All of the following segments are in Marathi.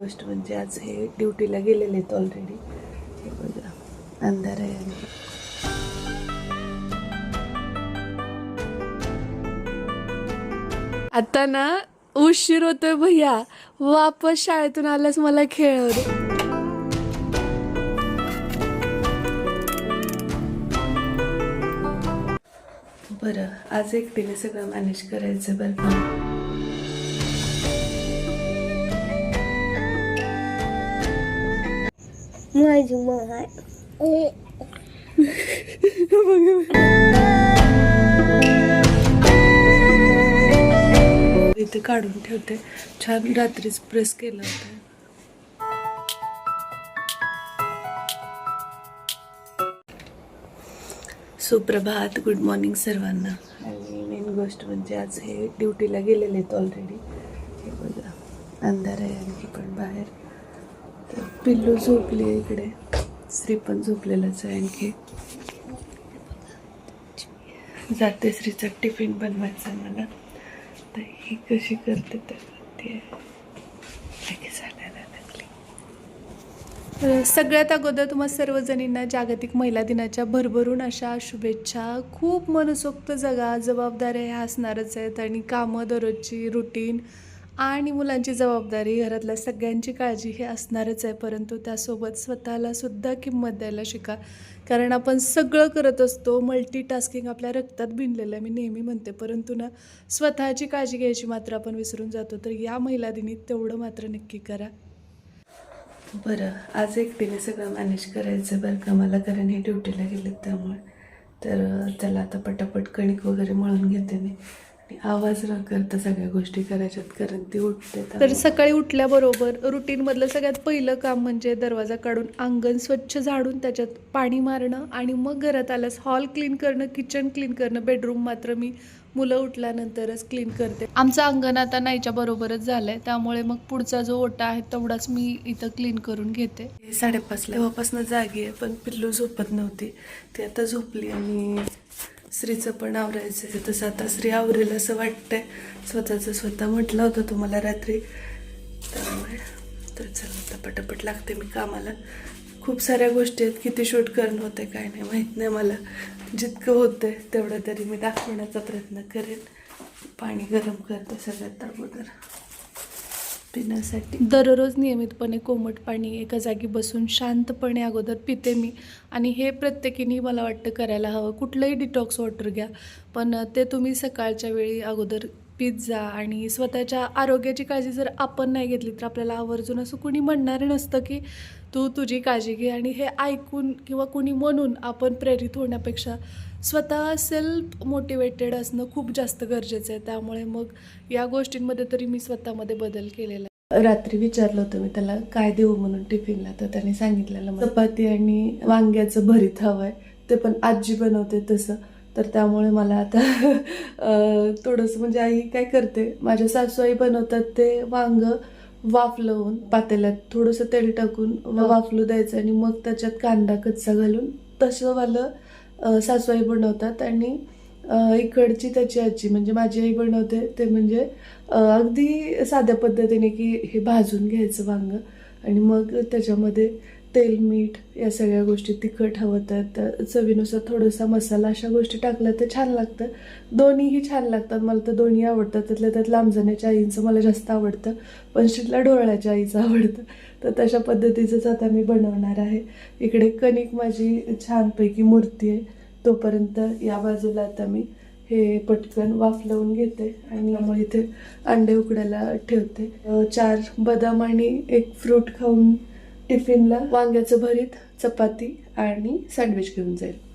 गोष्ट म्हणजे आज हे ड्युटीला गेलेले आहेत ऑलरेडी हे बघा अंधार आहे आणि आता ना उशीर होतोय भैया. वापस शाळेतून आल्यास मला खेळव बरं आज एकटीने सगळं मॅनेज करायचं बरं का माझी माय इथे काढून ठेवते. छान रात्रीच प्रेस केलं होतं. सुप्रभात गुड मॉर्निंग सर्वांना. आणि मेन गोष्ट म्हणजे आज हे ड्युटीला गेलेले आहेत ऑलरेडी हे बघा अंधार आहे आणखी पण बाहेर. पिल्लू झोपली आहे इकडे. स्त्री पण झोपलेलाच आहे आणखी. जाते श्रीचा टिफिन बनवायचा आहे मला तर ही कशी करते तर ते तर सगळ्यात अगोदर तुम्हा सर्वजणींना जागतिक महिला दिनाच्या भरभरून अशा शुभेच्छा. खूप मनसोक्त जगा जबाबदाऱ्या ह्या असणारच आहेत आणि कामं दररोजची रुटीन आणि मुलांची जबाबदारी घरातल्या सगळ्यांची काळजी हे असणारच आहे. परंतु त्यासोबत स्वतःला सुद्धा किंमत द्यायला शिका. कारण आपण सगळं करत असतो. मल्टीटास्किंग आपल्या रक्तात भिनलेलं आहे. मी नेहमी म्हणते परंतु ना स्वतःची काळजी घ्यायची मात्र आपण विसरून जातो. तर या महिला दिनी तेवढं मात्र नक्की करा. बरं आज एकटीने सगळं मॅनेज करायचं बरं का? मला कारण हे ड्युटीला गेलेत त्यामुळे. तर त्याला आता पटापट कणिक वगैरे मळून घेते मी. आवाज न करता सगळ्या गोष्टी करायच्यात कारण ती उठते तर. सकाळी उठल्याबरोबर रुटीनमधलं सगळ्यात पहिलं काम म्हणजे दरवाजा काढून अंगण स्वच्छ झाडून त्याच्यात पाणी मारणं आणि मग घरात आल्यास हॉल क्लीन करणं किचन क्लीन करणं बेडरूम मात्र मी मुलं उठल्यानंतरच क्लीन करते. आमचं अंगण आता नाहीच्या बरोबरच झालंय त्यामुळे मग पुढचा जो ओटा आहे तेवढाच मी इथं क्लीन करून घेते. साडेपाचला तेव्हापासून जागी आहे पण पिल्लू झोपत नव्हती. ती आता झोपली आणि स्त्रीचं पण आवरायचं आहे. तसं आता स्त्री आवरेल असं वाटतंय. स्वतःचं स्वतः म्हटलं होतं तुम्हाला रात्री. त्यामुळे तर चला आता पटापट लागते मी कामाला. खूप साऱ्या गोष्टी आहेत. किती शूट करणं होते काय नाही माहीत नाही मला. जितकं होतंय तेवढं तरी मी दाखवण्याचा प्रयत्न करेन. पाणी गरम करते सगळ्यात अगोदर. पिण्यासाठी. दररोज नियमितपणे कोमट पाणी एका जागी बसून शांतपणे अगोदर पिते मी. आणि हे प्रत्येकीने मला वाटतं करायला हवं. कुठलंही डिटॉक्स वॉटर घ्या पण ते तुम्ही सकाळच्या वेळी अगोदर पीत जा आणि स्वतःच्या आरोग्याची काळजी जर आपण नाही घेतली तर आपल्याला आवर्जून असं कुणी म्हणणार नसतं की तू तुझी काळजी घे. आणि हे ऐकून किंवा कुणी म्हणून आपण प्रेरित होण्यापेक्षा स्वतः सेल्फ मोटिवेटेड असणं खूप जास्त गरजेचं आहे. त्यामुळे मग या गोष्टींमध्ये तरी मी स्वतःमध्ये बदल केलेला आहे. रात्री विचारलं होतं मी त्याला काय देऊ म्हणून टिफिनला? तर त्याने सांगितलेलं चपाती आणि वांग्याचं भरीत हवंय. ते पण आजी बनवते तसं. तर त्यामुळे मला आता थोडंसं म्हणजे आई काय करते माझ्या सासूआई बनवतात ते वांग वाफलवून पातेल्यात थोडंसं तेल टाकून वाफलू द्यायचं आणि मग त्याच्यात कांदा कच्चा घालून तसं वालं सासूआई बनवतात आणि इकडची त्याची आजी म्हणजे माझी आई बनवते ते म्हणजे अगदी साध्या पद्धतीने की हे भाजून घ्यायचं वांग आणि मग त्याच्यामध्ये तेल मीठ या सगळ्या गोष्टी तिखट हवं तर चवीनुसार थोडासा मसाला अशा गोष्टी टाकल्या तर छान लागतं. दोन्हीही छान लागतात. मला तर दोन्ही आवडतात. त्यातल्या त्यात लांबजण्याच्या आईंचं मला जास्त आवडतं. पण शिटला ढोळ्याच्या आईचं आवडतं. तर तशा पद्धतीचंच आता मी बनवणार आहे. इकडे कणिक माझी छानपैकी मूर्ती आहे तोपर्यंत या बाजूला आता मी हे पटकन वाफलवून घेते आणि मग इथे अंडे उकडायला ठेवते. चार बदाम आणि एक फ्रूट खाऊन टिफिनला वांग्याचं भरीत चपाती आणि सँडविच घेऊन जाईल.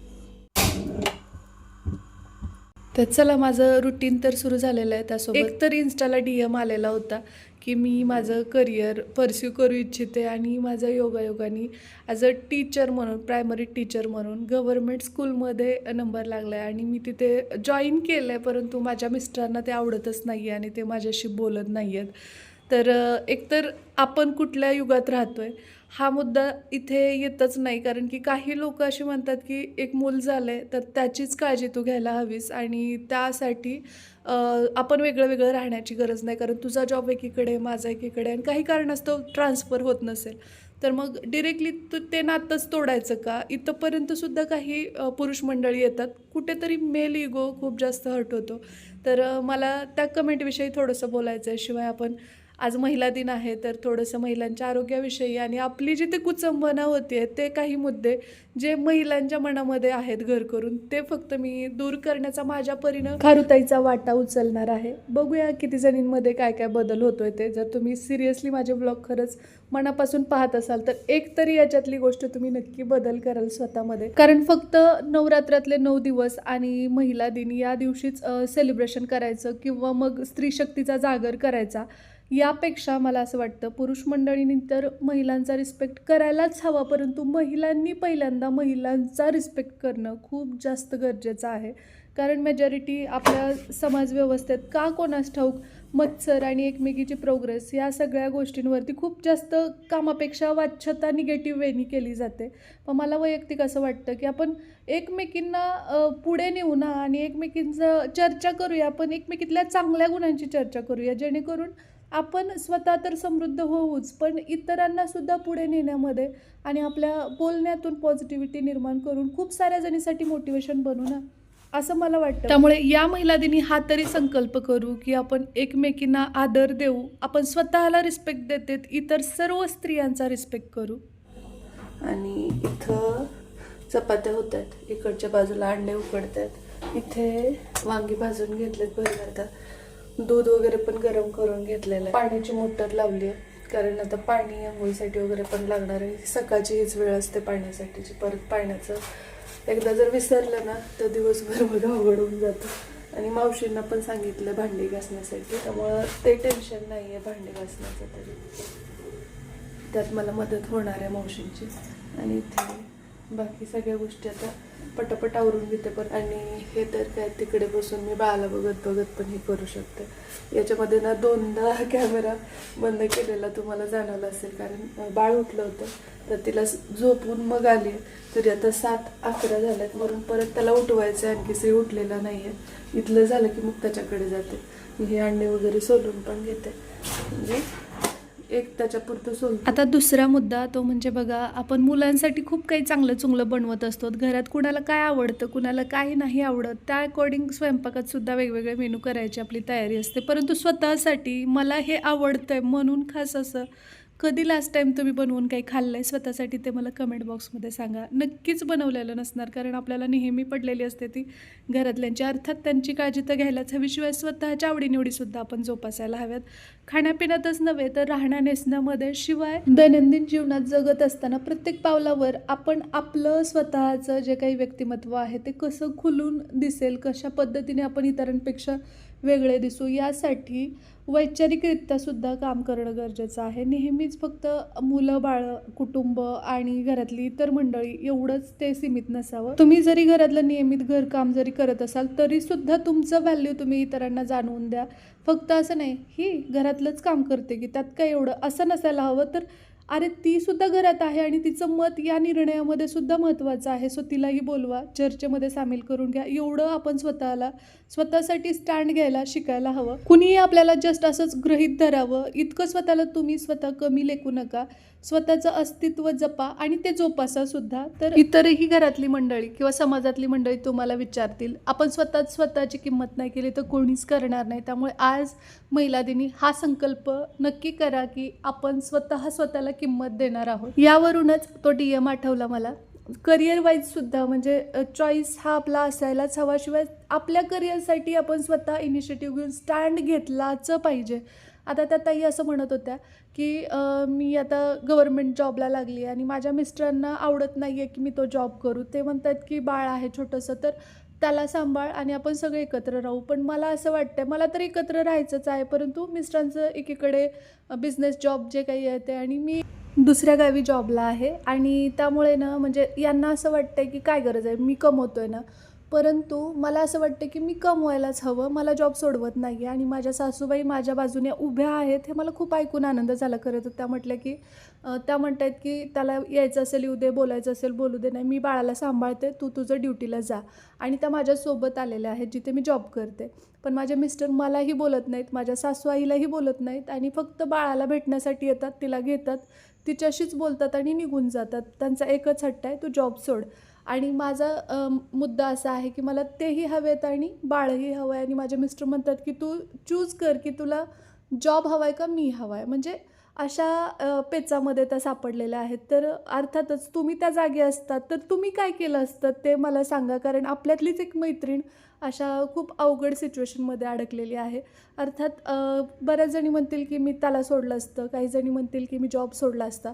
तर चला माझं रुटीन तर सुरू झालेलं आहे. त्यासोबत एक तर इन्स्टाला डी एम आलेला होता की मी माझं करिअर परस्यू करू इच्छिते आणि माझ्या योगायोगाने ॲज अ टीचर म्हणून प्रायमरी टीचर म्हणून गव्हर्मेंट स्कूलमध्ये नंबर लागला आहे आणि मी तिथे जॉईन केलं आहे परंतु माझ्या मिस्टरांना ते आवडतच नाही आहे आणि ते माझ्याशी बोलत नाही आहेत तर एकतर आपण कुठल्या युगात राहतोय हा मुद्दा इथे येतच नाही कारण की काही लोक अशी म्हणतात की एक मूल झालं आहे तर त्याचीच काळजी तू घ्यायला हवीस आणि त्यासाठी आपण वेगळं वेगळं राहण्याची गरज नाही कारण तुझा जॉब एकीकडे माझा एकीकडे आणि काही कारणास्तव ट्रान्सफर होत नसेल. तर मग डिरेक्टली तू ते नातंच तोडायचं का? इथंपर्यंत सुद्धा काही पुरुष मंडळी येतात कुठेतरी मेल इगो खूप जास्त हर्ट होतो. तर मला त्या कमेंटविषयी थोडंसं बोलायचं आहे शिवाय आपण आज महिला दिन आहे तर थोडंसं महिलांच्या आरोग्याविषयी आणि आपली जी ते कुचंबना होती ते काही मुद्दे जे महिलांच्या मनामध्ये आहेत घर करून ते फक्त मी दूर करण्याचा माझ्या परीनं खारुताईचा वाटा उचलणार आहे. बघूया किती जणींमध्ये काय काय बदल होतोय ते. जर तुम्ही सिरियसली माझे ब्लॉग खरंच मनापासून पाहत असाल तर एक तरी याच्यातली गोष्ट तुम्ही नक्की बदल कराल स्वतःमध्ये. कारण फक्त नवरात्रातले नऊ दिवस आणि महिला दिन या दिवशीच सेलिब्रेशन करायचं किंवा मग स्त्री शक्तीचा जागर करायचा यापेक्षा मला असं वाटतं पुरुष मंडळींनी तर महिलांचा रिस्पेक्ट करायलाच हवा परंतु महिलांनी पहिल्यांदा महिलांचा रिस्पेक्ट करणं खूप जास्त गरजेचं आहे. कारण मेजॉरिटी आपल्या समाज व्यवस्थेत का कोणास ठाऊक मत्सर आणि एकमेकीची प्रोग्रेस या सगळ्या गोष्टींवरती खूप जास्त कामापेक्षा वाच्यता निगेटिव्ह वेनी केली जाते. पण मला वैयक्तिक असं वाटतं की आपण एकमेकींना पुढे नेऊ ना आणि एकमेकींचं चर्चा करूया आपण एकमेकीतल्या चांगल्या गुणांची चर्चा करूया जेणेकरून आपण स्वतः तर समृद्ध होऊच पण इतरांना सुद्धा पुढे नेण्यामध्ये आणि आपल्या बोलण्यातून पॉझिटिव्हिटी निर्माण करून खूप साऱ्या जणीसाठी मोटिवेशन बनू ना असं मला वाटतं. त्यामुळे या महिला दिनी हा तरी संकल्प करू की आपण एकमेकींना आदर देऊ आपण स्वतःला रिस्पेक्ट देते इतर सर्व स्त्रियांचा रिस्पेक्ट करू. आणि इथं चपात्या होत आहेत इकडच्या बाजूला अंडे उकडत आहेत इथे वांगी भाजून घेतलेत बरं आता दूध वगैरे पण गरम करून घेतलेलं आहे. पाण्याची मोटर लावली आहे. कारण आता पाणी आंघोळीसाठी वगैरे पण लागणार आहे. सकाळची हीच वेळ असते पाण्यासाठीची परत पाण्याचं एकदा जर विसरलं ना तर दिवसभर मग अवघड होऊन जातं. आणि मावशींना पण सांगितलं भांडी घासण्यासाठी. त्यामुळं ते टेन्शन नाही आहे भांडी घासण्याचं तरी. त्यात मला मदत होणार आहे मावशींची. आणि इथे बाकी सगळ्या गोष्टी आता पटापट आवरून घेते पण आणि हे तर काय तिकडे बसून मी बाळाला बघत बघत पण हे करू शकते. याच्यामध्ये ना दोनदा कॅमेरा बंद केलेला तुम्हाला जाणवला असेल कारण बाळ उठलं होतं तर तिला झोपून मग आली. तरी आता सात अकरा झाल्यात म्हणून परत त्याला उठवायचं आणखी श्री उठलेला नाही आहे इथलं झालं की मग त्याच्याकडे जाते. मी हे अंडे वगैरे सोलून पण घेते. म्हणजे एक त्याच्यापुरतं सोलते आता दुसरा मुद्दा तो म्हणजे बघा आपण मुलांसाठी खूप काही चांगलं चुंगलं बनवत असतो. घरात कुणाला काय आवडतं कुणाला काय नाही आवडत त्या अकॉर्डिंग स्वयंपाकात सुद्धा वेगवेगळे मेनू करायची आपली तयारी असते. परंतु स्वतःसाठी मला हे आवडतंय म्हणून खास असं कधी लास्ट टाईम तुम्ही बनवून काही खाल्लं आहे स्वतःसाठी ते मला कमेंट बॉक्समध्ये सांगा. नक्कीच बनवलेलं नसणार कारण आपल्याला नेहमी पडलेली असते ती. घरातल्यांची अर्थात त्यांची काळजी तर घ्यायलाच हवी शिवाय स्वतःच्या आवडीनिवडीसुद्धा आपण जोपासायला हव्यात. खाण्यापिण्यातच नव्हे तर राहण्या नेसण्यामध्ये शिवाय दैनंदिन जीवनात जगत असताना प्रत्येक पावलावर आपण आपलं स्वतःचं जे काही व्यक्तिमत्व आहे ते कसं खुलून दिसेल कशा पद्धतीने आपण इतरांपेक्षा वेगळे दिसू यासाठी वैचारिकरित्या सुद्धा काम करणं गरजेचं आहे. नेहमीच फक्त मुलं बाळं कुटुंब आणि घरातली इतर मंडळी एवढंच ते सीमित नसावं. तुम्ही जरी घरातलं नियमित घरकाम जरी करत असाल तरी सुद्धा तुमचं व्हॅल्यू तुम्ही इतरांना जाणवून द्या. फक्त असं नाही ही घरातलंच काम करते की त्यात काय एवढं असं नसायला हवं तर अरे ती सुद्धा घरात आहे आणि तिचं मत या निर्णयामध्ये सुद्धा महत्त्वाचं आहे. सो तिलाही बोलवा चर्चेमध्ये सामील करून घ्या. एवढं आपण स्वतःला स्वतःसाठी स्टँड घ्यायला शिकायला हवं. कुणीही आपल्याला जस्ट असंच गृहीत धरावं. इतकं स्वतःला तुम्ही स्वतः कमी लेखू नका. स्वतःचं अस्तित्व जपा आणि ते जोपासा सुद्धा. तर इतरही घरातली मंडळी किंवा समाजातली मंडळी तुम्हाला विचारतील आपण स्वतःच स्वतःची किंमत नाही केली तर कोणीच करणार नाही. त्यामुळे आज महिला दिनी हा संकल्प नक्की करा की आपण स्वतः स्वतःला किंमत देणार आहोत. यावरूनच तो डी एम आठवला मला. करिअर वाईजसुद्धा म्हणजे चॉईस हा आपला असायलाच हवा. शिवाय आपल्या करिअरसाठी आपण स्वतः इनिशिएटिव्ह घेऊन स्टँड घेतलाच पाहिजे. आता त्या ताई असं म्हणत होत्या की मी आता गव्हर्मेंट जॉबला लागली आणि माझ्या मिस्टरांना आवडत नाही आहे की मी तो जॉब करू. ते म्हणतात की बाळ आहे छोटंसं तर त्याला सांभाळ आणि आपण सगळे एकत्र राहू. पण मला असं वाटतं मला तर एकत्र राहायचंच आहे परंतु मिस्टरांचं एकीकडे बिझनेस जॉब जे काही आहे ते आणि मी दुसऱ्या गावी जॉबला आहे. आणि त्यामुळे ना म्हणजे यांना असं वाटतं आहे की काय गरज आहे? मी कमवतो आहे ना. परंतु मला असं वाटतं की मी कमवायलाच हवं. मला जॉब सोडवत नाही आहे आणि माझ्या सासूबाई माझ्या बाजूने उभ्या आहेत हे मला खूप ऐकून आनंद झाला खरं तर. त्या म्हटल्या की त्या म्हणत आहेत की त्याला यायचं असेल येऊ दे बोलायचं असेल बोलू दे. नाही मी बाळाला सांभाळते. तू तुझं ड्युटीला जा. आणि त्या माझ्यासोबत आलेल्या आहेत जिथे मी जॉब करते. पण माझे मिस्टर मलाही बोलत नाहीत. माझ्या सासू आईलाही बोलत नाहीत. आणि फक्त बाळाला भेटण्यासाठी येतात तिला घेतात. तिच्याशीच बोलतात आणि निघून जातात. त्यांचा एकच हट्ट आहे तू जॉब सोड. आणि माझा मुद्दा असा आहे की मला तेही हवेत आणि बाळही हवं आहे आणि माझे मिस्टर म्हणतात की तू चूज कर की तुला जॉब हवा आहे का मी हवा आहे म्हणजे अशा पेचामध्ये त्या सापडलेल्या आहेत. तर अर्थातच तुम्ही त्या जागी असतात. तर तुम्ही काय केलं असतं ते मला सांगा. कारण आपल्यातलीच एक मैत्रीण अशा खूप अवघड सिच्युएशनमध्ये अडकलेली आहे. अर्थात बऱ्याच जणी म्हणतील की मी त्याला सोडलं असतं काही जणी म्हणतील की मी जॉब सोडला असता.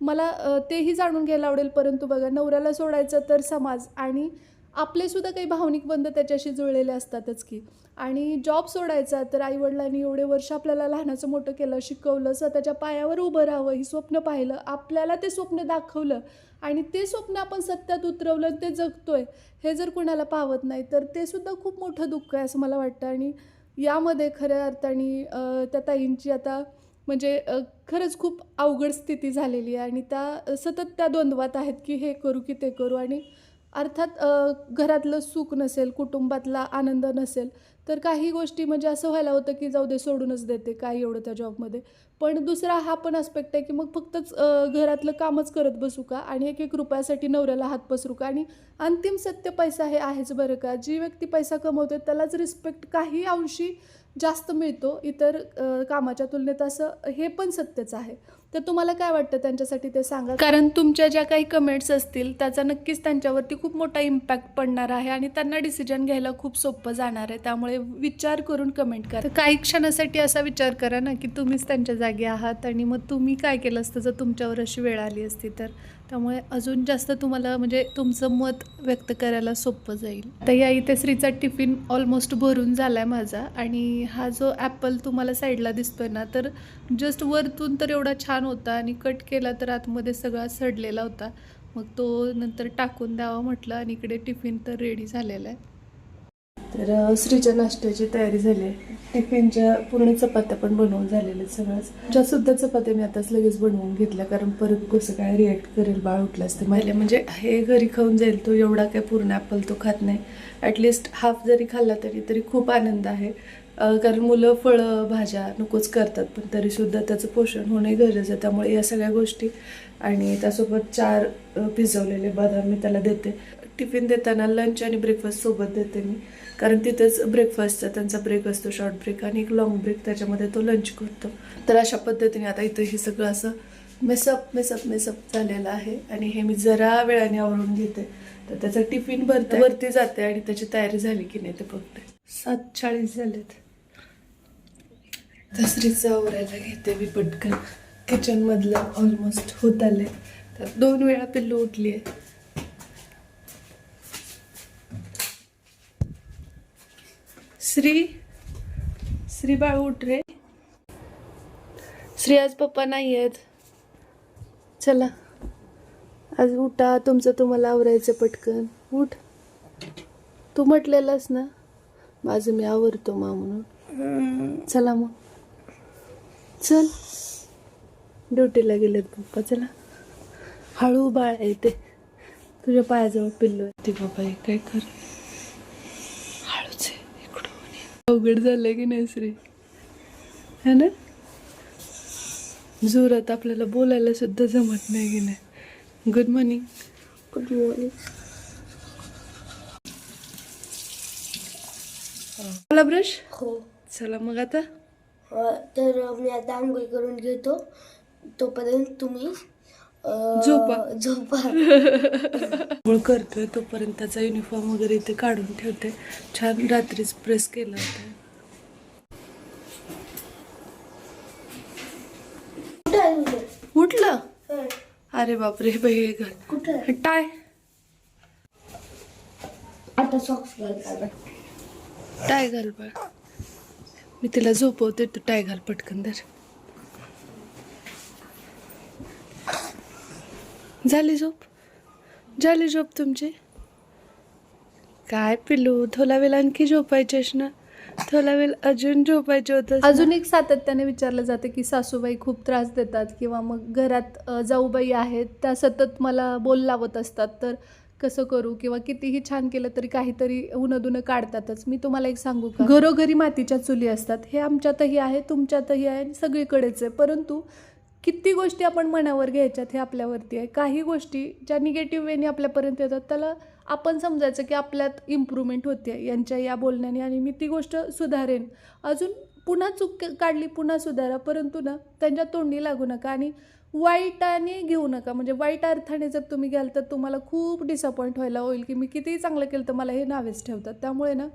मला तेही जाणून घ्यायला आवडेल परंतु बघा नवऱ्याला सोडायचं तर समाज आणि आपले सुद्धा काही भावनिक बंध त्याच्याशी जुळलेले असतातच की. आणि जॉब सोडायचा तर आईवडिलांनी एवढे वर्ष आपल्याला लहानाचं मोठं केलं शिकवलं स्वतःच्या पायावर उभं राहावं ही स्वप्न पाहिलं आपल्याला ते स्वप्न दाखवलं आणि ते स्वप्न आपण सत्यात उतरवलं आणि ते जगतोय हे जर कुणाला पावत नाही तर ते सुद्धा खूप मोठं दुःख आहे असं मला वाटतं. आणि यामध्ये खऱ्या अर्थाने त्या ताईंची आता म्हणजे खरंच खूप अवघड स्थिती झालेली आहे आणि त्या सतत त्या द्वंद्वात आहेत की हे करू की ते करू आणि अर्थात घरातलं सुख नसेल कुटुंबातला आनंद नसेल तर काही गोष्टी म्हणजे असं व्हायला होतं की जाऊ दे सोडूनच देते काय एवढं त्या जॉबमध्ये. पण दुसरा हा पण आस्पेक्ट आहे की मग फक्तच घरातलं कामच करत बसू का? आणि एक एक रुपयासाठी नवऱ्याला हात पसरू का? आणि अंतिम सत्य पैसा हे आहेच बरं का? जी व्यक्ती पैसा कमवते त्यालाच रिस्पेक्ट काही अंशी जास्त मिळतो इतर कामाच्या तुलनेत असं हे पण सत्यच आहे. तर तुम्हाला काय वाटतं त्यांच्यासाठी ते सांगा? कारण तुमच्या ज्या काही कमेंट्स असतील त्याचा नक्कीच त्यांच्यावरती खूप मोठा इम्पॅक्ट पडणार आहे आणि त्यांना डिसिजन घ्यायला खूप सोपं जाणार आहे. त्यामुळे विचार करून कमेंट करा. काही क्षणासाठी असा विचार करा ना की तुम्हीच त्यांच्या जागी आहात आणि मग तुम्ही काय केलं असतं जर तुमच्यावर अशी वेळ आली असती तर? त्यामुळे अजून जास्त तुम्हाला म्हणजे तुमचं मत व्यक्त करायला सोपं जाईल. तर या इथे श्रीचा टिफिन ऑलमोस्ट भरून झाला आहे माझा आणि हा जो ॲपल तुम्हाला साईडला दिसतोय ना तर जस्ट वरतून तर एवढा छान होता आणि कट केला तर आतमध्ये सगळा सडलेला होता. मग तो नंतर टाकून द्यावा म्हटलं आणि इकडे टिफिन तर रेडी झालेला आहे. तर श्रीच्या नाश्त्याची तयारी झाली आहे. टिफिनच्या पूर्ण चपात्या पण बनवून झालेल्या सगळ्याच. ज्या सुद्धा चपात्या मी आताच लगेच बनवून घेतल्या कारण परत कसं काय रिॲक्ट करेल बाळ उठल्यास ते माहिती म्हणजे हे घरी खाऊन जाईल तो एवढा काय पूर्ण ॲपल तो खात नाही. ॲटलिस्ट हाफ जरी खाल्ला तरी तरी खूप आनंद आहे. कारण मुलं फळं भाज्या नकोच करतात पण तरीसुद्धा त्याचं पोषण होणे गरजेचं आहे. त्यामुळे या सगळ्या गोष्टी आणि त्यासोबत चार भिजवलेले बदाम मी त्याला देते. टिफिन देताना लंच आणि ब्रेकफास्ट सोबत देते मी. कारण तिथेच ब्रेकफास्टचा त्यांचा ब्रेक असतो शॉर्ट ब्रेक आणि एक लॉंग ब्रेक त्याच्यामध्ये तो लंच करतो. तर अशा पद्धतीने आता इथं हे सगळं असं मेसअप मेसअप मेसअप झालेलं आहे आणि हे मी जरा वेळाने आवरून घेते. तर त्याचा टिफिन भरते. वरती जाते आणि त्याची तयारी झाली की नाही ते बघते. सात चाळीस झालेत. दसरीचं आवरायला घेते मी पटकन. किचनमधलं ऑलमोस्ट होत आले तर दोन वेळा पिल्लू उठली आहे श्री श्री बाळ उठरे श्री आज पप्पा नाही आहेत. चला. आज उठा तुमचं तुम्हाला आवरायचं पटकन. उठ. तू म्हटलेलंस ना माझं मी आवरतो मा म्हणून. चला मग. चल. ड्युटीला गेलेत पप्पा चला. हळू बाळ आहे ते. तुझ्या पायाजवळ पिल्लो आहे ते बाबा हे काय कर हळूच आहे इकडून ये. अवघड झालंय की नाही श्री? है ना? जोरात आपल्याला बोलायला सुद्धा जमत नाही की नाही. Good morning good morning brush हो. चला मग आता. तर मी आता आंघोळ करून घेतो. तोपर्यंत तुम्ही झोपा. झोपा. आंघोळ करतोय तोपर्यंत त्याचा युनिफॉर्म वगैरे इथे काढून ठेवते. छान रात्रीच प्रेस केला होता? उठलं? हं, अरे बापरे हे घर. कुठं? टाय. आता सॉक्स घाल टाय घाल मी तिला झोपवते तू टाय घाल पटकन दर झाली झोप? झाली झोप तुमची? काय पिलू थोडा वेळ आणखी झोपायचेस ना? थोडा वेळ अजून झोपायचे होतं अजून एक सातत्याने विचारलं जाते की सासूबाई खूप त्रास देतात किंवा मग घरात जाऊबाई आहेत त्या सतत मला बोल लावत असतात. तर कसं करू किंवा कितीही छान केलं तरी काहीतरी उनदुनं काढतातच. मी तुम्हाला एक सांगू का? घरोघरी मातीच्या चुली असतात. हे आमच्यातही आहे तुमच्यातही आहे आणि सगळीकडेच आहे. परंतु किती गोष्टी आपण मनावर घ्यायच्यात हे आपल्यावरती आहे. काही गोष्टी ज्या निगेटिव्ह वेने आपल्यापर्यंत येतात त्याला आपण समजायचं की आपल्यात इम्प्रूव्हमेंट होते यांच्या या बोलण्याने आणि मी ती गोष्ट सुधारेन. अजून पुन्हा चूक काढली पुन्हा सुधारा परंतु ना त्यांच्या तोंडी लागू नका आणि वाईटाने घेऊ नका. म्हणजे वाईट अर्थाने जर तुम्ही घ्याल तर तुम्हाला खूप डिसअपॉइंट व्हायला होईल की मी कितीही चांगलं केलं तर मला हे नावेच ठेवतात. त्यामुळे ना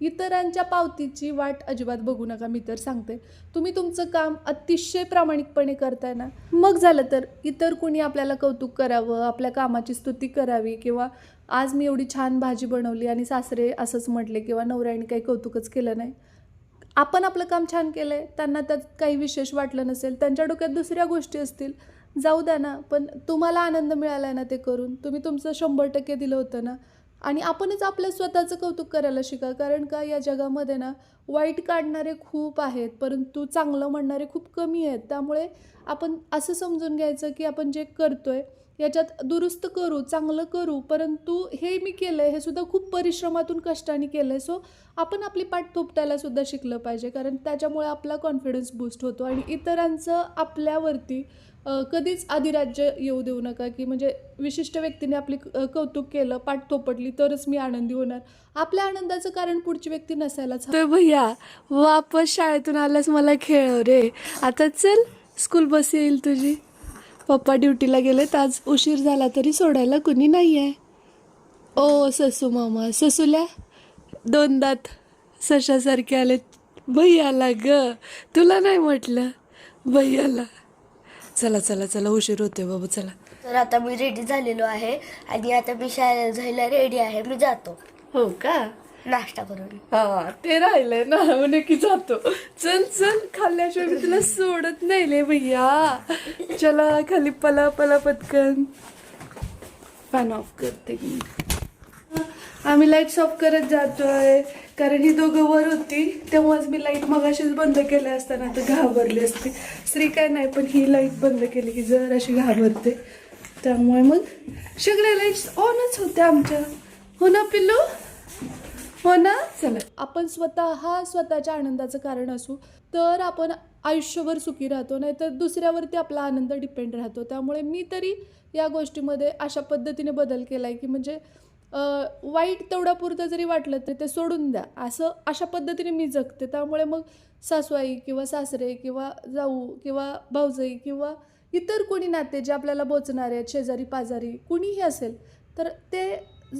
इतरांच्या पावतीची वाट अजिबात बघू नका मी तर सांगते. तुम्ही तुमचं काम अतिशय प्रामाणिकपणे करताय ना? मग झालं तर इतर कोणी आपल्याला कौतुक करावं आपल्या कामाची स्तुती करावी किंवा आज मी एवढी छान भाजी बनवली आणि सासरे असंच म्हटले किंवा नवऱ्याने काही कौतुकच केलं नाही. आपण आपलं काम छान केलं आहे त्यांना त्यात काही विशेष वाटलं नसेल त्यांच्या डोक्यात दुसऱ्या गोष्टी असतील. जाऊ द्या ना पण तुम्हाला आनंद मिळाला आहे ना ते करून? तुम्ही तुमचं शंभर टक्के दिलं होतं ना? आणि आपणच आपलं स्वतःचं कौतुक करायला शिका. कारण का या जगामध्ये ना वाईट काढणारे खूप आहेत परंतु चांगलं म्हणणारे खूप कमी आहेत. त्यामुळे आपण असं समजून घ्यायचं की आपण जे करतो आहे याच्यात दुरुस्त करू चांगलं करू परंतु हे मी केलं आहे हे सुद्धा खूप परिश्रमातून कष्टाने केलं आहे सो आपण आपली पाठ थोपटायला सुद्धा शिकलं पाहिजे कारण त्याच्यामुळे आपला कॉन्फिडन्स बूस्ट होतो. आणि इतरांचं आपल्यावरती कधीच अधिराज्य येऊ देऊ नका की म्हणजे विशिष्ट व्यक्तीने आपली कौतुक केलं पाठ थोपटली तरच मी आनंदी होणार. आपल्या आनंदाचं कारण पुढची व्यक्ती नसायलाच तर भैया वापस शाळेतून आल्यास मला खेळव रे. आता चल स्कूल बस येईल तुझी. पप्पा ड्युटीला गेलेत आज उशीर झाला तरी सोडायला कुणी नाही आहे ओ ससू मामा ससूल्या दोन दात सशासारखे आलेत भैयाला ग. तुला नाही म्हटलं? भैयाला. चला चला चला उशीर होते बाबा चला. तर आता मी रेडी झालेलो आहे आणि आता मी शाळेला जायला रेडी आहे. मी जातो. हो का? नाश्ता करून. हा ते राहिलंय ना. म्हणे की जातो. चल चल खाल्ल्याशिवाय मी तुला सोडत नाही ले भैया. चला खाली पला पला पटकन. फॅन ऑफ करते मी. आम्ही लाईट्स ऑफ करत जातोय. कारण ही दोघं वर होती तेव्हाच मी लाइट मगाशीच बंद केल्या असताना तर घाबरली असते. स्त्री काय नाही पण ही लाइट बंद केली की जर अशी घाबरते. त्यामुळे मग सगळ्या लाईट्स ऑनच होत्या आमच्या. हो ना पिल्लू? हो ना? चला. आपण स्वतः हा स्वतःच्या आनंदाचं कारण असू तर आपण आयुष्यभर सुखी राहतो नाही तर दुसऱ्यावरती आपला आनंद डिपेंड राहतो. त्यामुळे मी तरी या गोष्टीमध्ये अशा पद्धतीने बदल केला आहे की म्हणजे वाईट तेवढ्यापुरतं जरी वाटलं तरी ते सोडून द्या. असं अशा पद्धतीने मी जगते. त्यामुळे मग सासूआई किंवा सासरे किंवा जाऊ किंवा भाऊजाई किंवा इतर कोणी नाते जे आपल्याला बोचणारे आहेत शेजारी पाजारी कुणीही असेल तर ते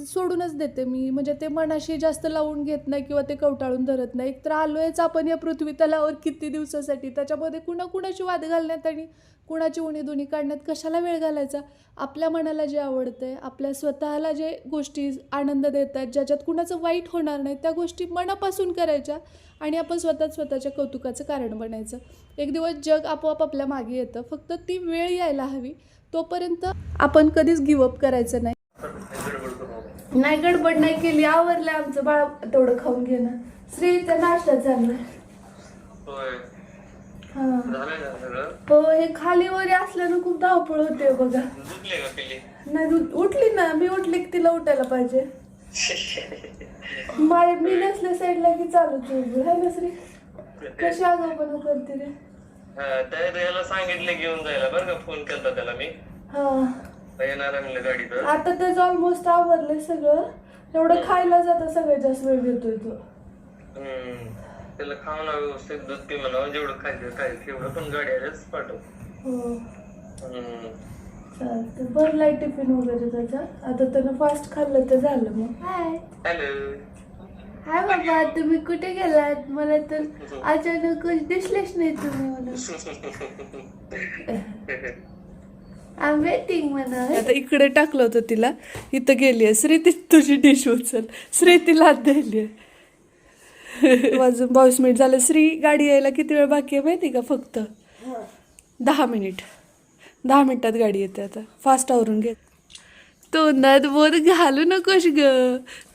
सोडूनच देते मी. म्हणजे ते मनाशी जास्त लावून घेत नाही किंवा ते कवटाळून धरत नाही. तर आलोयच आपण या पृथ्वी तलावर किती दिवसासाठी. त्याच्यामध्ये कुणाकुणाची वाद घालण्यात आणि कुणाची उणी दोन्ही काढण्यात कशाला वेळ घालायचा? आपल्या मनाला जे आवडतंय आपल्या स्वतःला जे गोष्टी आनंद देत आहेत ज्याच्यात कुणाचं वाईट होणार नाही त्या गोष्टी मनापासून करायच्या आणि आपण स्वतः स्वतःच्या कौतुकाचं कारण बनायचं. एक दिवस जग आपोआप आपल्या मागे येतं. फक्त ती वेळ यायला हवी. तोपर्यंत आपण कधीच गिवअप करायचं नाही. नाही गडबड नाही केली आवरलं आमचं बाळ तेवढं खाऊन घेणं. श्री त्या नाश्ता होय. हा. हो खाली वर असल्यानं खूप धावपळ होते बघा. नाही उठली ना मी उठली की तिला उठायला पाहिजे. माय मी नसल्या साईडला की चालूच आहे ना श्री? कशी आगाऊपणा करते रे? हा, तर याला सांगितलं घेऊन जायला बरं का फोन केला त्याला मी. हा. आता त्याचं ऑलमोस्ट आवरलंय सगळं. एवढं खायला जाता सगळ्यात जास्त वेळ घेतोय तो. हम्म. त्याला खाऊ ना व्यवस्थित दूध पी म्हणा जेवढं खायचं काय तेवढं पण गाडी आल्याच पाठव. हो. चालतं बरं लाइट टिफिन वगैरे त्याचा आता त्यानं फास्ट खाल्लं तर झालं मग. हाय हॅलो हाय बाबा तुम्ही कुठे गेलात? मला तर अचानक दिसलेच नाही तुम्ही मला. आय वेटिंग म्हणा आता इकडे टाकलं होतं तिला. इथं गेली आहे. श्री ती तुझी डिश उचल. श्री तिला दिली वाजून बावीस मिनिट झालं. श्री गाडी यायला किती वेळ बाकी आहे माहिती का? फक्त दहा मिनिट. दहा मिनिटात गाडी येते आता. फास्ट आवरून घे. तोंडात बोट घालू नकोस ग.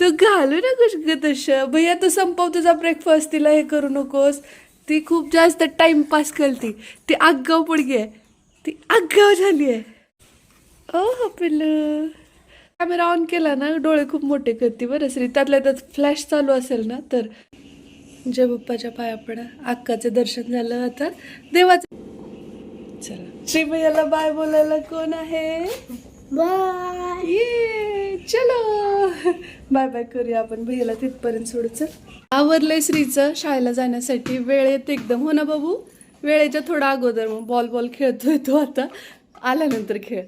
तू घालू नकोस ग तसं. भैया तू संपव तुझा ब्रेकफास्ट तिला हे करू नकोस. ती खूप जास्त टाइमपास करते. ती आगाव पुडगी आहे. ती आगाव झाली आहे. ओ पिल्लू. कॅमेरा ऑन केला ना डोळे खूप मोठे करते बरं. श्री त्यातल्या त्यात फ्लॅश चालू असेल ना तर. जय बाप्पाच्या पाया पडा. अक्काचं दर्शन झालं आता. देवाचं. चला. श्री भैयाला बाय बोलायला कोण आहे? बाय. ये चलो. बाय बाय करूया आपण. भैयाला तिथपर्यंत सोडूच आवरलंय श्रीचं शाळेला जाण्यासाठी. वेळेत एकदम. हो ना बाबू? वेळेच्या थोडा अगोदर मग बॉल बॉल खेळतोय तो आता. आल्यानंतर खेळ.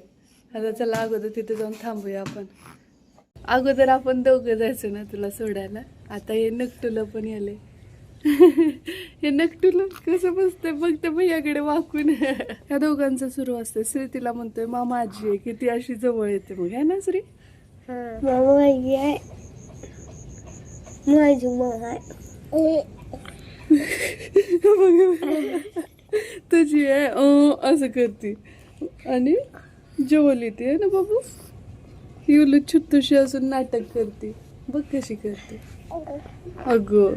आता चला अगोदर तिथे जाऊन थांबूया आपण. अगोदर आपण दोघं जायचं ना तुला सोडायला. आता हे नकटुलं पण आले हे नकटुलं कसं बसतंय? बघते भैयाकडे वाकून. ह्या दोघांचं सुरू असतं श्री तिला म्हणतोय मामा आजी आहे. की ती अशी जवळ येते मग. है ना श्री? मामा माझी माझी तुझी आहे अं, असं करते. आणि जेवली ती आहे ना बाबू? ही उलट छुत्तुशी असून नाटक करते. बघ कशी करते. अगो.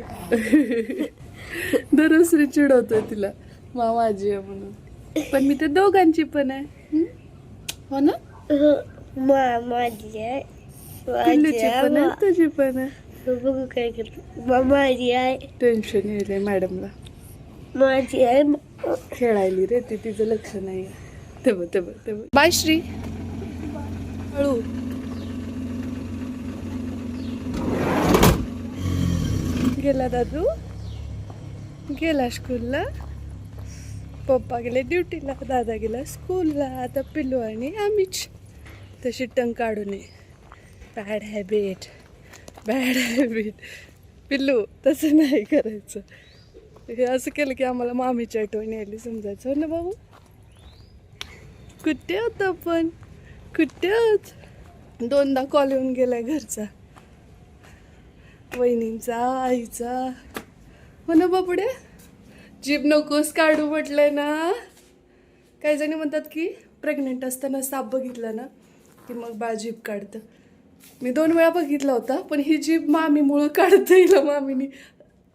दररोज श्री चिडवतोय तिला. मामा आजी आहे म्हणून. पण मी ते दोघांची पण आहे. हं? हो ना? मा माझी आहे माझी पण आहे तुझी पण आहे. बघू काय करतो. माझी आहे टेन्शन येईल मॅडमला माझी आहे खेळायली रे ती तिचं लक्ष नाही. तेव्हा तेव्हा तेव्हा बाय श्री हळू. गेला दादू? गेला स्कूलला पप्पा गेले ड्युटीला दादा गेला स्कूलला आता पिल्लू आणि आम्हीच तशी टंग काढू नये बॅड हॅबिट बॅड हॅबिट पिल्लू तसं नाही करायचं. हे असं केलं की आम्हाला मामीची आठवण यायली समजायचं. हो ना भाऊ? कुठे होत आपण? कुठे होत दोनदा कॉल येऊन गेलाय घरचा. वहिनींचा आईचा. हो ना बापुडे जीभ नकोस काढू म्हटलंय ना. काही जणी म्हणतात की प्रेग्नेंट असताना साप बघितला ना की मग बाळ जीभ काढतं. मी दोन वेळा बघितला होता पण ही जीभ मामीमुळं काढता येईल मामीनी.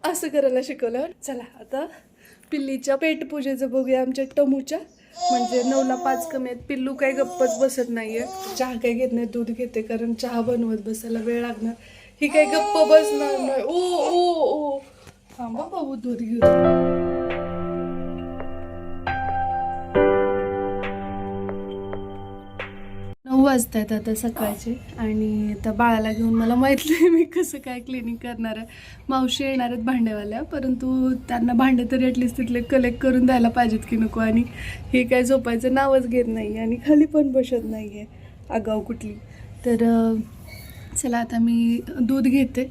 असं करायला शिकवलं चला आता पिल्लीच्या पेटपूजेचं बघूया आमच्या टमूच्या. म्हणजे नऊला पाच कमी आहेत. पिल्लू काही गप्पच बसत नाहीये. चहा काही घेत नाही दूध घेते कारण चहा बनवत बसायला वेळ लागणार. ही काही गप्प बसणार नाही. ओ ओ ओ. थांबा बाबू दूध घेऊ वाजत आहेत आता सकाळचे. आणि त्या बाळाला घेऊन मला माहीत नाही मी कसं काय क्लिनिक करणार आहे. मावशी येणार आहेत भांडेवाल्या परंतु त्यांना भांडे तरी ॲटलिस्ट तिथले कलेक्ट करून द्यायला पाहिजेत की नको. आणि हे काय झोपायचं नावच घेत नाही आणि खाली पण बसत नाही आहे आगाव कुठली. तर चला आता मी दूध घेते.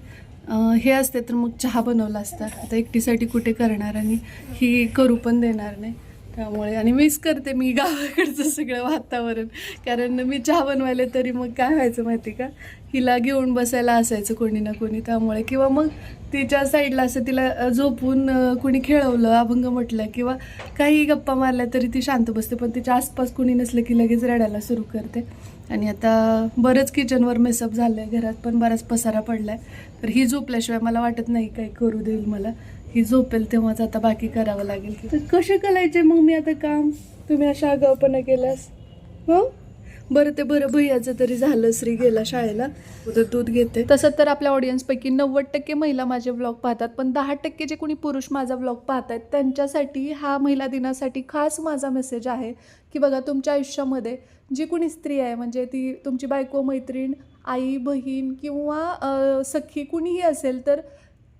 हे असते तर मग चहा बनवला असता. आता एकटीसाठी कुठे करणार आणि ही करू पण देणार नाही. त्यामुळे आणि मिस करते मी गावाकडचं सगळं वातावरण. कारण मी चहा बनवायला तरी मग काय व्हायचं माहिती का? हिला घेऊन बसायला असायचं कोणी ना कोणी. त्यामुळे किंवा मग तिच्या साईडला असं तिला झोपून कोणी खेळवलं अभंग म्हटलं किंवा काही गप्पा मारल्या तरी ती शांत बसते. पण तिच्या आसपास कोणी नसलं की लगेच रडायला सुरू करते. आणि आता बरंच किचनवर मेसअप झालं आहे घरात पण बराच पसारा पडला आहे तर ही झोपल्याशिवाय मला वाटत नाही काही करू देईल मला. ही झोपेल तेव्हाच आता बाकी करावं लागेल. तर कसे करायचे? मग मी आता काम. तुम्ही अशा आगावपणा केल्यास हो? बरं ते बरं भैयाचं तरी झालं. श्री गेला शाळेला. उद्या दूध घेते. तसं तर आपल्या ऑडियन्सपैकी नव्वद टक्के महिला माझे व्लॉग पाहतात पण दहा टक्के जे कोणी पुरुष माझा व्लॉग पाहत आहेत त्यांच्यासाठी हा महिला दिनासाठी खास माझा मेसेज आहे की बघा तुमच्या आयुष्यामध्ये जी कोणी स्त्री आहे म्हणजे ती तुमची बायको मैत्रीण आई बहीण किंवा सखी कुणीही असेल तर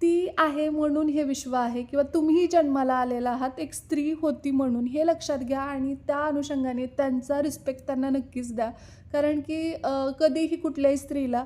ती आहे म्हणून हे विश्व आहे किंवा तुम्ही जन्माला आलेला आहात एक स्त्री होती म्हणून हे लक्षात घ्या आणि त्या अनुषंगाने त्यांचा रिस्पेक्ट त्यांना नक्कीच द्या. कारण की कधीही कुठल्याही स्त्रीला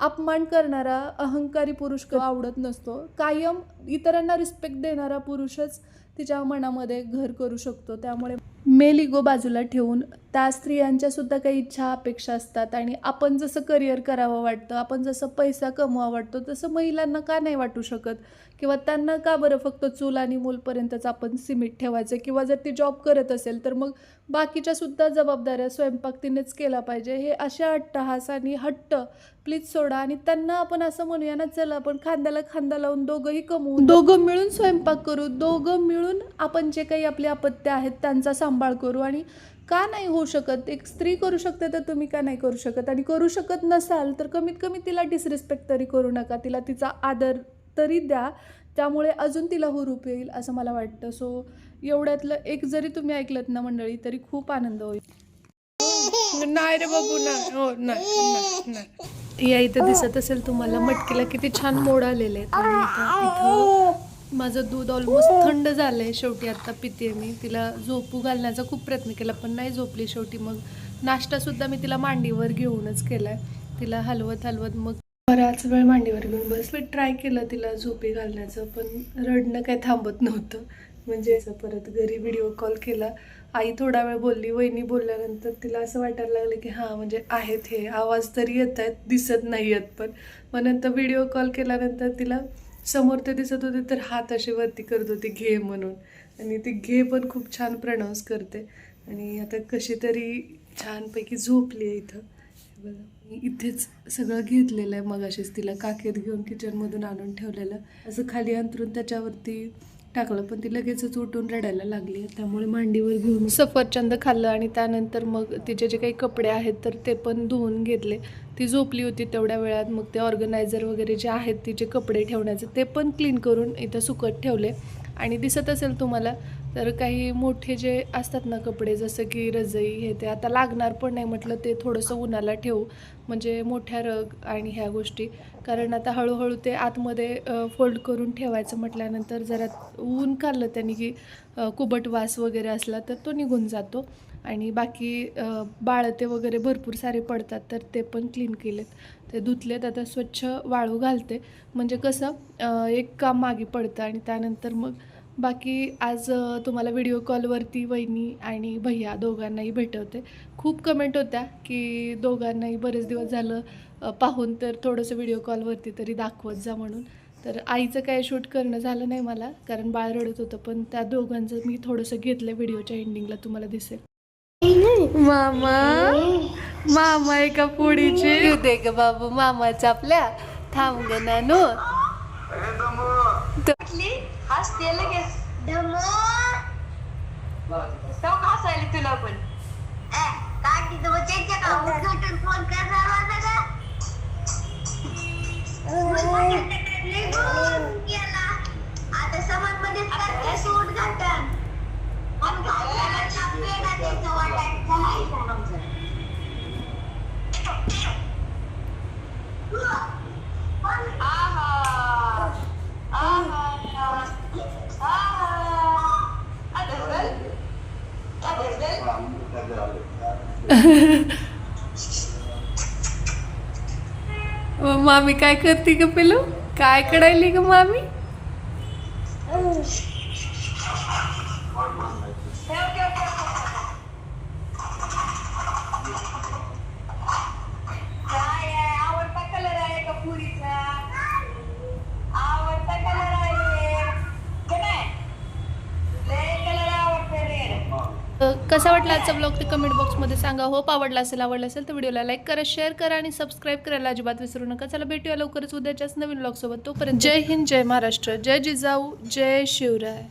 अपमान करणारा अहंकारी पुरुष आवडत नसतो. कायम इतरांना रिस्पेक्ट देणारा पुरुषच तिच्या मनामध्ये घर करू शकतो. त्यामुळे मेल इगो बाजूला ठेवून त्या स्त्रियांच्यासुद्धा काही इच्छा अपेक्षा असतात आणि आपण जसं करिअर करावं वाटतं आपण जसं पैसा कमवा वाटतो तसं महिलांना का नाही वाटू शकत? किंवा त्यांना का बरं फक्त चूल आणि मूलपर्यंतच आपण सिमिट ठेवायचं? किंवा जर ती जॉब करत असेल तर मग बाकीच्यासुद्धा जबाबदाऱ्या स्वयंपाक तिनेच केला पाहिजे. हे अशा अट्टहास आणि हट्ट प्लीज सोडा आणि त्यांना आपण असं म्हणूया ना चला आपण खांद्याला खांदा लावून दोघंही कमवू. दोघं मिळून स्वयंपाक करू. दोघं मिळून आपण जे काही आपले अपत्य आहेत त्यांचा सांभाळ करू आणि का नाही होऊ शकत? एक स्त्री करू शकते तर तुम्ही का नाही करू शकत? आणि करू शकत नसाल तर कमीत कमी तिला डिसरिस्पेक्ट तरी करू नका. तिला तिचा आदर तरी द्या. त्यामुळे अजून तिला हुरूप येईल असं मला वाटतं. सो एवढ्यातलं एक जरी तुम्ही ऐकलत ना मंडळी तरी खूप आनंद होईल. नाही रे बाबू नाही. हो नाही नाही या इथं दिसत असेल तुम्हाला मटकीला किती छान मोड आलेले आहेत. माझं दूध ऑलमोस्ट थंड झालंय शेवटी आता पिते मी. तिला झोपू घालण्याचा खूप प्रयत्न केला पण नाही झोपली शेवटी. मग नाश्ता सुद्धा मी तिला मांडीवर घेऊनच केलाय. तिला हलवत हलवत मग बराच वेळ मांडीवर घेऊन बस. मी ट्राय केलं तिला झोपी घालण्याचं पण रडणं काही थांबत नव्हतं. म्हणजे असं परत घरी व्हिडिओ कॉल केला. आई थोडा वेळ बोलली वहिनी बोलल्यानंतर तिला असं वाटायला लागलं की हां म्हणजे आहेत हे. आवाज तरी येत आहेत दिसत नाही आहेत पण. मग नंतर व्हिडिओ कॉल केल्यानंतर तिला समोर ते दिसत होते तर हात असे वरती करत होती घे म्हणून. आणि ती घे पण खूप छान प्रनाऊन्स करते. आणि आता कशी तरी छानपैकी झोपली आहे इथं. बघा मी इथेच सगळं घेतलेलं आहे मग अशीच तिला काकेत घेऊन किचनमधून आणून ठेवलेलं. असं खाली अंतरून त्याच्यावरती टाकलं पण ती लगेचच उठून रडायला लागली. त्यामुळे मांडीवर घेऊन सफरचंद खाल्लं आणि त्यानंतर मग तिचे जे काही कपडे आहेत तर ते पण धुवून घेतले. ती झोपली होती तेवढ्या वेळात. मग ते ऑर्गनायझर वगैरे जे आहेत तिचे कपडे ठेवण्याचे ते पण क्लीन करून इथं सुकत ठेवले. आणि दिसत असेल तुम्हाला तर काही मोठे जे असतात ना कपडे जसं की रजई हे ते आता लागणार पण नाही म्हटलं ते थोडंसं उन्हाला ठेवू. म्हणजे मोठ्या रग आणि ह्या गोष्टी. कारण आता हळूहळू ते आतमध्ये फोल्ड करून ठेवायचं म्हटल्यानंतर जरा ऊन काढलं त्यांनी की कुबट वास वगैरे असला तर तो निघून जातो. आणि बाकी बाळते वगैरे भरपूर सारे पडतात तर ते पण क्लीन केलेत. ते धुतलेत आता स्वच्छ वाळू घालते. म्हणजे कसं एक काम मागे पडतं आणि त्यानंतर मग बाकी आज तुम्हाला व्हिडिओ कॉलवरती वहिनी आणि भैया दोघांनाही भेटवते. खूप कमेंट होत्या की दोघांनाही बरेच दिवस झालं पाहून तर थोडंसं व्हिडिओ कॉलवरती तरी दाखवत जा म्हणून. तर आईचं काय शूट करणं झालं नाही मला कारण बाळ रडत होतं पण त्या दोघांचं मी थोडंसं घेतलं व्हिडिओच्या एंडिंगला तुम्हाला दिसेल. मामा मामा एका पोळीचे दे ग बाबू मामाचं आपल्या थांब ग नानू. हसते लगेच धमो तो हसायला तुला पण. काकी तो त्यांच्या का? उद्घाटन फोन करणार होता का निघून गेला आता करते पण घालायला लागले ना त्याचं वाटायचं आहा आहा आहा आता बघ आता बघ मामी काय करते ग पेलो काय कडायली ग मामी ठेव ठेव ठेव काय आहे आवडता कलर आहे का पुरीचा आवडता कलर आहे का नाही लय कलर आवडते रे अ, कसा वाटला आजचा ब्लॉग ते कमेंट बॉक्समध्ये सांगा. होप आवडला असेल आवडला असेल तर व्हिडिओला लाईक करा शेअर करा आणि सबस्क्राईब करायला अजिबात विसरू नका. चला भेटूया लवकरच उद्याच्याच नवीन ब्लॉगसोबत तोपर्यंत जय हिंद जय महाराष्ट्र. जय जिजाऊ जय शिवराय.